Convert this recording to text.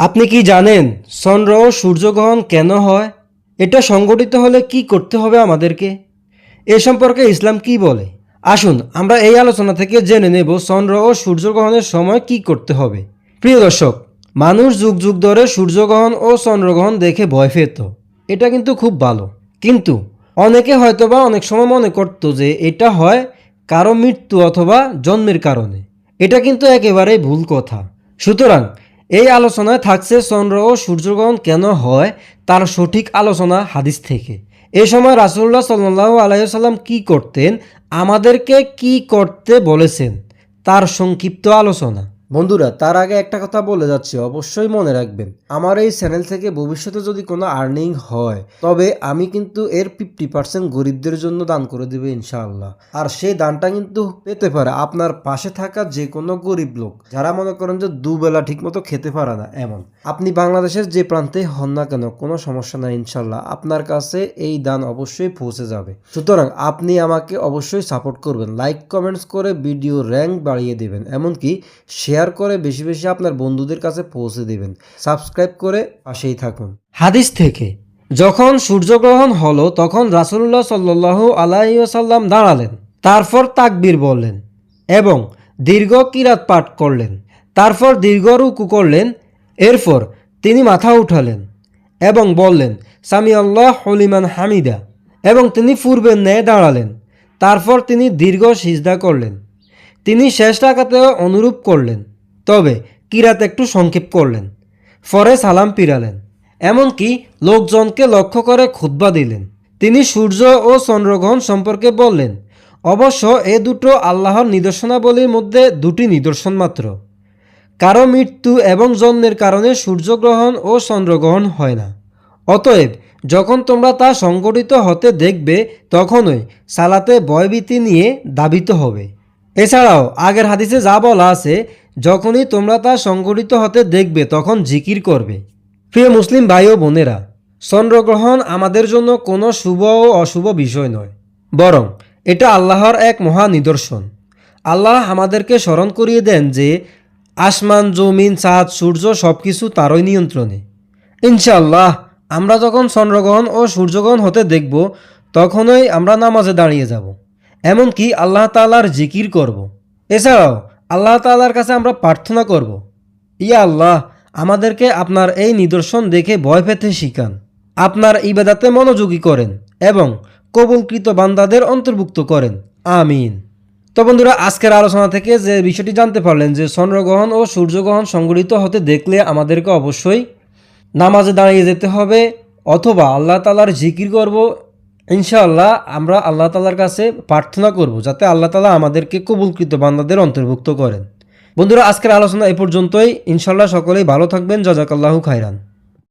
আপনি কি জানেন চন্দ্র ও সূর্যগ্রহণ কেন হয়? এটা সংগঠিত হলে কি করতে হবে আমাদেরকে? এ সম্পর্কে ইসলাম কি বলে? আসুন, আমরা এই আলোচনা থেকে জেনে নেব চন্দ্র ও সূর্যগ্রহণের সময় কি করতে হবে। প্রিয় দর্শক, মানুষ যুগ যুগ ধরে সূর্যগ্রহণ ও চন্দ্রগ্রহণ দেখে ভয় পেত। এটা কিন্তু খুব ভালো। কিন্তু অনেকে হয়তোবা অনেক সময় মনে করতো যে এটা হয় কারও মৃত্যু অথবা জন্মের কারণে। এটা কিন্তু একেবারেই ভুল কথা। সুতরাং এই আলোচনায় থাকছে চন্দ্র ও সূর্যগ্রহণ কেন হয় তার সঠিক আলোচনা হাদিস থেকে। এ সময় রাসুল্লাহ সাল্লাহ আলাইসাল্লাম কি করতেন? আমাদেরকে কি করতে বলেছেন? তার সংক্ষিপ্ত আলোচনা। বন্ধুরা, তার আগে একটা কথা বলে যাচ্ছি, অবশ্যই মনে রাখবেন। আমার এই চ্যানেল থেকে ভবিষ্যতে যদি কোনো আর্নিং হয়, তবে আমি কিন্তু এর ফিফটি পার্সেন্ট গরিবদের জন্য দান করে দেবে ইনশাআল্লাহ। আর সেই দানটা কিন্তু পেতে পারে আপনার পাশে থাকা যে কোনো গরিব লোক, যারা মনে করেন যে দুবেলা ঠিকমতো খেতে পারে না, এমন। আপনি বাংলাদেশের যে প্রান্তে হন না কেন, কোনো সমস্যা নাই ইনশাল্লাহ আপনার কাছে এই দান অবশ্যই পৌঁছে যাবে। সুতরাং আপনি আমাকে অবশ্যই সাপোর্ট করবেন লাইক কমেন্টস করে ভিডিও র্যাঙ্ক বাড়িয়ে দেবেন, এমনকি শেয়ার করে বেশি বেশি আপনার বন্ধুদের কাছে পৌঁছে দেবেন। সাবস্ক্রাইব করে পাশেই থাকুন। হাদিস থেকে, যখন সূর্যগ্রহণ হলো, তখন রাসুল্লাহ সাল্লু আলাইসাল্লাম দাঁড়ালেন। তারপর তাকবীর বললেন এবং দীর্ঘ কিরাত পাঠ করলেন। তারপর দীর্ঘ রুকু করলেন। এরপর তিনি মাথা উঠালেন এবং বললেন সামি আল্লাহ হলিমান হামিদা। এবং তিনি পূর্বের ন্যায় দাঁড়ালেন। তারপর তিনি দীর্ঘ সিজদা করলেন। তিনি শেষ রাখাতেও অনুরূপ করলেন। কিরাত একটু সংক্ষেপ করলেন। পরে সালাম পিরালেন। এমনকি লোকজনকে লক্ষ্য করে খুতবা দিলেন। তিনি সূর্য ও চন্দ্রগ্রহণ সম্পর্কে বললেন, অবশ্য এ দুটো আল্লাহর নিদর্শনাবলীর মধ্যে দুটি নিদর্শন মাত্র। কারও মৃত্যু এবং জন্মের কারণে সূর্যগ্রহণ ও চন্দ্রগ্রহণ হয় না। অতএব যখন তোমরা তা সংগঠিত হতে দেখবে, তখনই সালাতে ভয়ভীতি নিয়ে দাবিত হবে। এছাড়াও, আগের হাদিসে যা বলা আছে, যখনই তোমরা তা সংগঠিত হতে দেখবে, তখন জিকির করবে। প্রিয় মুসলিম ভাই ও বোনেরা, চন্দ্রগ্রহণ আমাদের জন্য কোনো শুভ ও অশুভ বিষয় নয়, বরং এটা আল্লাহর এক মহা নিদর্শন। আল্লাহ আমাদেরকে স্মরণ করিয়ে দেন যে, আসমান, জমিন চাঁদ সূর্য সব কিছু তারই নিয়ন্ত্রণে। ইনশাআল্লাহ, আমরা যখন চন্দ্রগ্রহণ ও সূর্যগ্রহণ হতে দেখব, তখনই আমরা নামাজে দাঁড়িয়ে যাব। এমনকি আল্লাহ তালার জিকির করব। এছাড়াও আল্লাহ তালার কাছে আমরা প্রার্থনা করব। ইয়া আল্লাহ, আমাদেরকে আপনার এই নিদর্শন দেখে ভয় পেতে শিখান আপনার ইবাদাতে মনোযোগী করেন এবং কবুলকৃত বান্দাদের অন্তর্ভুক্ত করেন আমিন তো বন্ধুরা, আজকের আলোচনা থেকে যে বিষয়টি জানতে পারলেন যে চন্দ্রগ্রহণ ও সূর্যগ্রহণ সংগঠিত হতে দেখলে আমাদেরকে অবশ্যই নামাজে দাঁড়িয়ে যেতে হবে অথবা আল্লাহ তালার জিকির করব ইনশাআল্লাহ, আমরা আল্লাহ তালার কাছে প্রার্থনা করব যাতে আল্লাহ তালা আমাদেরকে কবুলকৃত বান্দাদের অন্তর্ভুক্ত করেন। বন্ধুরা, আজকের আলোচনা এ পর্যন্তই। ইনশাল্লাহ সকলেই ভালো থাকবেন। জজাকাল্লাহু খাইরান